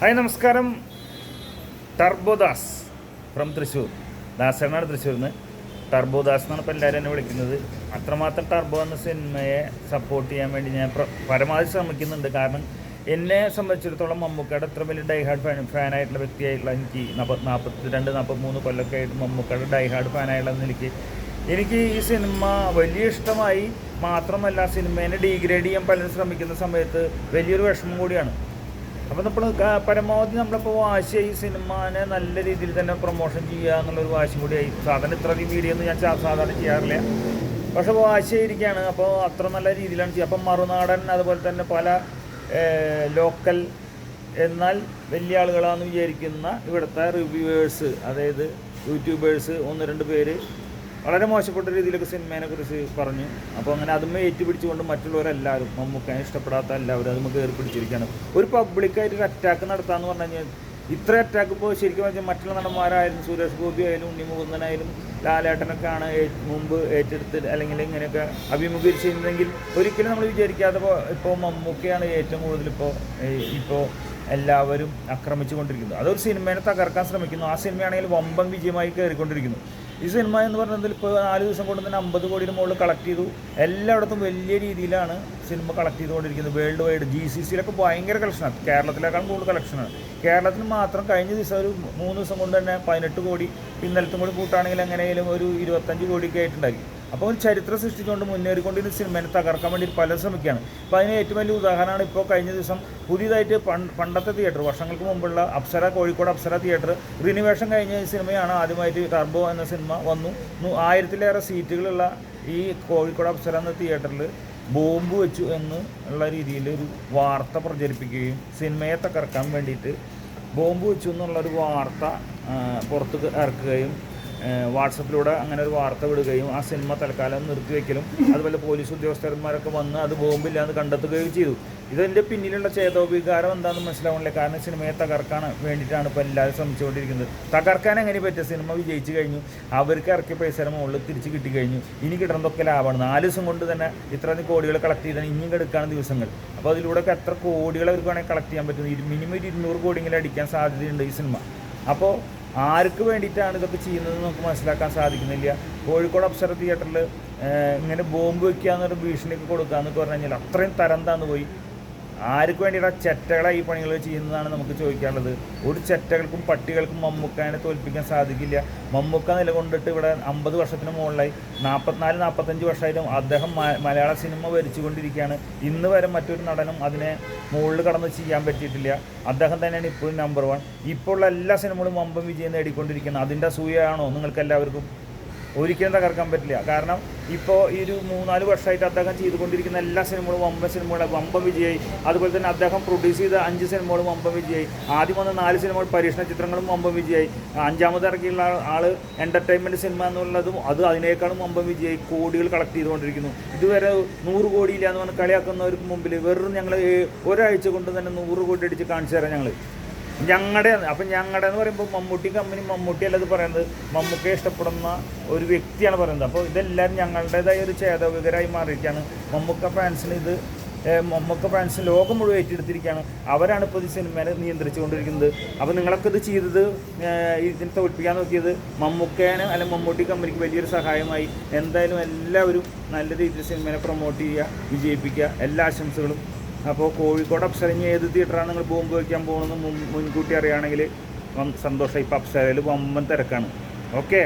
Hi നമസ്കാരം. ടർബോദാസ് from Thrissur. ദാസനാണ് തൃശ്ശൂരിൽ നിന്ന് ടർബോദാസ് എന്നാണ് ഇപ്പോൾ എല്ലാവരും എന്നെ വിളിക്കുന്നത്. അത്രമാത്രം ടർബോ എന്ന സിനിമയെ സപ്പോർട്ട് ചെയ്യാൻ വേണ്ടി ഞാൻ പരമാവധി ശ്രമിക്കുന്നുണ്ട്. കാരണം എന്നെ സംബന്ധിച്ചിടത്തോളം മമ്മൂക്കയുടെ അത്ര വലിയ ഡൈഹാർഡ് ഫാൻ ഫാനായിട്ടുള്ള വ്യക്തിയായിട്ടുള്ള എനിക്ക് നാൽപ്പത്തി നാൽപ്പത്തി രണ്ട് നാൽപ്പത്തി മൂന്ന് കൊല്ലമൊക്കെ ആയിട്ട് മമ്മൂക്കയുടെ ഡൈഹാർഡ് ഫാനായുള്ള എനിക്ക് എനിക്ക് ഈ സിനിമ വലിയ ഇഷ്ടമായി. മാത്രമല്ല സിനിമേനെ ഡീഗ്രേഡ് ചെയ്യാൻ പലരും ശ്രമിക്കുന്ന സമയത്ത് വലിയൊരു വിഷമം കൂടിയാണ്. അപ്പോൾ നമ്മൾ പരമാവധി നമ്മളിപ്പോൾ വാശി ഈ സിനിമാനെ നല്ല രീതിയിൽ തന്നെ പ്രൊമോഷൻ ചെയ്യുക എന്നുള്ളൊരു വാശി കൂടിയായി സാധാരണ ഇത്രയധികം വീഡിയോ ഒന്നും ഞാൻ സാധാരണ ചെയ്യാറില്ല. പക്ഷെ വാശിയായിരിക്കുകയാണ് അപ്പോൾ അത്ര നല്ല രീതിയിലാണ് ചെയ്യുക. അപ്പം മറുനാടൻ അതുപോലെ തന്നെ പല ലോക്കൽ എന്നാൽ വലിയ ആളുകളാണെന്ന് വിചാരിക്കുന്ന ഇവിടുത്തെ റിവ്യൂവേഴ്സ് അതായത് യൂട്യൂബേഴ്സ് ഒന്ന് രണ്ട് പേര് വളരെ മോശപ്പെട്ട രീതിയിലൊക്കെ സിനിമേനെ കുറിച്ച് പറഞ്ഞു. അപ്പോൾ അങ്ങനെ അതുമ്മേ ഏറ്റുപിടിച്ചുകൊണ്ട് മറ്റുള്ളവരെല്ലാവരും മമ്മൂക്കാനെ ഇഷ്ടപ്പെടാത്ത എല്ലാവരും അതുമ്മ കയറി പിടിച്ചിരിക്കുകയാണ്. ഒരു പബ്ലിക്കായിട്ട് ഒരു അറ്റാക്ക് നടത്താന്ന് പറഞ്ഞു കഴിഞ്ഞാൽ ഇത്ര അറ്റാക്ക് ഇപ്പോൾ ശരിക്കും പറഞ്ഞാൽ മറ്റുള്ള നടന്മാരായാലും സുരേഷ് ഗോപി ആയാലും ഉണ്ണി മുകുന്ദനായാലും ലാലേട്ടനൊക്കെയാണ് മുമ്പ് ഏറ്റെടുത്ത് അല്ലെങ്കിൽ ഇങ്ങനെയൊക്കെ അഭിമുഖീകരിച്ചിരുന്നെങ്കിൽ ഒരിക്കലും നമ്മൾ വിചാരിക്കാതെ ഇപ്പോൾ മമ്മൂക്കയാണ് ഏറ്റവും കൂടുതൽ ഇപ്പോൾ ഇപ്പോൾ എല്ലാവരും ആക്രമിച്ചു കൊണ്ടിരിക്കുന്നത് അതൊരു സിനിമേനെ തകർക്കാൻ ശ്രമിക്കുന്നു. ആ സിനിമയാണെങ്കിൽ വമ്പൻ വിജയമായി കയറിക്കൊണ്ടിരിക്കുന്നു ഈ സിനിമ എന്ന് പറഞ്ഞതിൽ ഇപ്പോൾ നാല് ദിവസം കൊണ്ട് തന്നെ അമ്പത് കോടിയുടെ മുകളിൽ കളക്ട് ചെയ്തു. എല്ലായിടത്തും വലിയ രീതിയിലാണ് സിനിമ കളക്ട് ചെയ്തുകൊണ്ടിരിക്കുന്നത്. വേൾഡ് വൈഡ് ജി സി സിയിലൊക്കെ ഭയങ്കര കളക്ഷനാണ് കേരളത്തിലേക്കാളും കൂടുതൽ കളക്ഷനാണ് കേരളത്തിൽ മാത്രം കഴിഞ്ഞ ദിവസം ഒരു മൂന്ന് ദിവസം കൊണ്ട് തന്നെ പതിനെട്ട് കോടി ഇന്നലത്തും കൂടി കൂട്ടാണെങ്കിൽ എങ്ങനെയും ഒരു ഇരുപത്തഞ്ച് കോടിയൊക്കെ ആയിട്ടുണ്ടായി. അപ്പോൾ ഒരു ചരിത്രം സൃഷ്ടിച്ചുകൊണ്ട് മുന്നേറിക്കൊണ്ടിരുന്ന സിനിമയെ തകർക്കാൻ വേണ്ടി പല ശ്രമിക്കുകയാണ്. അപ്പോൾ അതിന് ഏറ്റവും വലിയ ഉദാഹരണമാണ് ഇപ്പോൾ കഴിഞ്ഞ ദിവസം പുതിയതായിട്ട് പണ്ടത്തെ തിയേറ്റർ വർഷങ്ങൾക്ക് മുമ്പുള്ള അപ്സര കോഴിക്കോട് അപ്സര തിയേറ്റർ റിനിവേഷൻ കഴിഞ്ഞ സിനിമയാണ് ആദ്യമായിട്ട് ടർബോ എന്ന സിനിമ വന്നു. ആയിരത്തിലേറെ സീറ്റുകളുള്ള ഈ കോഴിക്കോട് അപ്സര എന്ന തിയേറ്ററിൽ ബോംബ് വെച്ചു എന്ന് ഉള്ള രീതിയിൽ ഒരു വാർത്ത പ്രചരിപ്പിക്കുകയും സിനിമയെ തകർക്കാൻ വേണ്ടിയിട്ട് ബോംബ് വെച്ചു എന്നുള്ളൊരു വാർത്ത ആ, പുറത്ത് ഇറക്കുകയും വാട്സപ്പിലൂടെ അങ്ങനെ ഒരു വാർത്ത വിടുകയും ആ സിനിമ തൽക്കാലം നിർത്തിവെക്കലും അതുപോലെ പോലീസ് ഉദ്യോഗസ്ഥന്മാരൊക്കെ വന്ന് അത് ബോംബില്ലാന്ന് കണ്ടെത്തുകയും ചെയ്തു. ഇതിന്റെ പിന്നിലുള്ള ചേതോവികാരം എന്താണെന്ന് മനസ്സിലാവണില്ല. കാരണം സിനിമയെ തകർക്കാൻ വേണ്ടിയിട്ടാണ് ഇപ്പോൾ എല്ലാവരും ശ്രമിച്ചുകൊണ്ടിരിക്കുന്നത്. തകർക്കാൻ എങ്ങനെ പറ്റുക സിനിമ വിജയിച്ചു കഴിഞ്ഞു. അവർക്ക് ഇറക്കിയ പൈസയുടെ മുകളിൽ തിരിച്ച് കിട്ടി കഴിഞ്ഞു. ഇനി കിട്ടുന്നതൊക്കെ ലാഭമാണ്. നാല് ദിവസം കൊണ്ട് തന്നെ ഇത്രയധികം കോടികൾ കളക്ട് ചെയ്താൽ ഇനിയും എടുക്കാണ് ദിവസങ്ങൾ. അപ്പോൾ അതിലൂടെ എത്ര കോടികൾ അവർക്ക് വേണമെങ്കിൽ കളക്ട് ചെയ്യാൻ പറ്റുന്നു മിനിമം ഒരു ഇരുന്നൂറ് കോടിയെങ്കിലും അടിക്കാൻ സാധ്യതയുണ്ട് ഈ സിനിമ. അപ്പോൾ ആർക്ക് വേണ്ടിയിട്ടാണ് ഇതൊക്കെ ചെയ്യുന്നത് നമുക്ക് മനസ്സിലാക്കാൻ സാധിക്കുന്നില്ല. കോഴിക്കോട് അപ്സര തിയേറ്ററിൽ ഇങ്ങനെ ബോംബ് വെക്കുക എന്നൊരു ഭീഷണിയൊക്കെ കൊടുക്കുക എന്നൊക്കെ പറഞ്ഞു കഴിഞ്ഞാൽ അത്രയും തരം താന്ന് പോയി. ആർക്ക് വേണ്ടിയിട്ട് ചെറ്റകളെ ഈ പണികൾ ചെയ്യുന്നതാണ് നമുക്ക് ചോദിക്കാനുള്ളത്? ഒരു ചെറ്റകൾക്കും പട്ടികൾക്കും മമ്മൂക്കാനെ തോൽപ്പിക്കാൻ സാധിക്കില്ല. മമ്മൂക്ക നിലകൊണ്ടിട്ട് ഇവിടെ അമ്പത് വർഷത്തിന് മുകളിലായി. നാൽപ്പത്തിനാല് നാൽപ്പത്തഞ്ച് വർഷമായിട്ടും അദ്ദേഹം മലയാള സിനിമ ഭരിച്ചുകൊണ്ടിരിക്കുകയാണ്. ഇന്ന് വരെ മറ്റൊരു നടനും അതിനെ മുകളിൽ കടന്ന് ചെയ്യാൻ പറ്റിയിട്ടില്ല. അദ്ദേഹം തന്നെയാണ് ഇപ്പോഴും നമ്പർ വൺ ഇപ്പോള്ള എല്ലാ സിനിമകളും മമ്പം വിജയം നേടിക്കൊണ്ടിരിക്കുന്നത് അതിന്റെ അസൂയയാണോ നിങ്ങൾക്ക് എല്ലാവർക്കും? ഒരിക്കലും തകർക്കാൻ പറ്റില്ല. കാരണം ഇപ്പോൾ ഈ ഒരു മൂന്നാൽ വർഷമായിട്ട് അദ്ദേഹം ചെയ്തുകൊണ്ടിരിക്കുന്ന എല്ലാ സിനിമകളും വമ്പൻ സിനിമകളും. വമ്പൻ വിജയായി. അതുപോലെ തന്നെ അദ്ദേഹം പ്രൊഡ്യൂസ് ചെയ്ത അഞ്ച് സിനിമകളും വമ്പൻ വിജയായി. ആദ്യം വന്ന നാല് സിനിമകൾ പരീക്ഷണ ചിത്രങ്ങളും വമ്പൻ വിജയായി. അഞ്ചാമത് ഇറക്കിയുള്ള ആൾ- എന്റർടൈൻമെന്റ് സിനിമ എന്നുള്ളതും അത് അതിനേക്കാളും വമ്പൻ വിജയായി. കോടികൾ കളക്ട് ചെയ്തുകൊണ്ടിരിക്കുന്നു. ഇതുവരെ നൂറ് കോടിയില്ല എന്ന് പറഞ്ഞ് കളിയാക്കുന്നവർക്ക് മുമ്പിൽ വെറും ഞങ്ങൾ ഒരാഴ്ച കൊണ്ട് തന്നെ നൂറ് കോടി അടിച്ച് കാണിച്ചു തരാം ഞങ്ങൾ ഞങ്ങളുടെ അപ്പം ഞങ്ങളുടെ എന്ന് പറയുമ്പോൾ മമ്മൂട്ടി കമ്പനി മമ്മൂട്ടി അല്ലത് പറയുന്നത് മമ്മൂക്കെ ഇഷ്ടപ്പെടുന്ന ഒരു വ്യക്തിയാണ് പറയുന്നത്. അപ്പോൾ ഇതെല്ലാവരും ഞങ്ങളുടേതായ ഒരു ചേതവികരായി മാറിയിരിക്കുകയാണ് മമ്മൂക്ക ഫാൻസിന് ഇത് മമ്മൂക്ക ഫാൻസ് ലോകം മുഴുവൻ ഏറ്റെടുത്തിരിക്കുകയാണ് അവരാണ് ഇപ്പോൾ ഈ സിനിമയെ നിയന്ത്രിച്ചുകൊണ്ടിരിക്കുന്നത്. അപ്പോൾ നിങ്ങളൊക്കെ ഇത് ചെയ്തത് ഇതിനെ തോൽപ്പിക്കാൻ നോക്കിയത് മമ്മൂക്കേനെ അല്ലെങ്കിൽ മമ്മൂട്ടി കമ്പനിക്ക് വലിയൊരു സഹായമായി. എന്തായാലും എല്ലാവരും നല്ല രീതിയിൽ സിനിമയെ പ്രൊമോട്ട് ചെയ്യുക വിജയിപ്പിക്കുക. എല്ലാ ആശംസകളും അപ്പോൾ കോഴിക്കോട് അപ്സരഞ്ഞ് ഏത് തിയേറ്ററാണ് നിങ്ങൾ ബോംബ് വയ്ക്കാൻ പോകുന്നത്? മുൻ മുൻകൂട്ടി അറിയുകയാണെങ്കിൽ സന്തോഷം ഇപ്പം അപ്സരയിൽ വമ്പൻ തിരക്കാണ്. ഓക്കെ?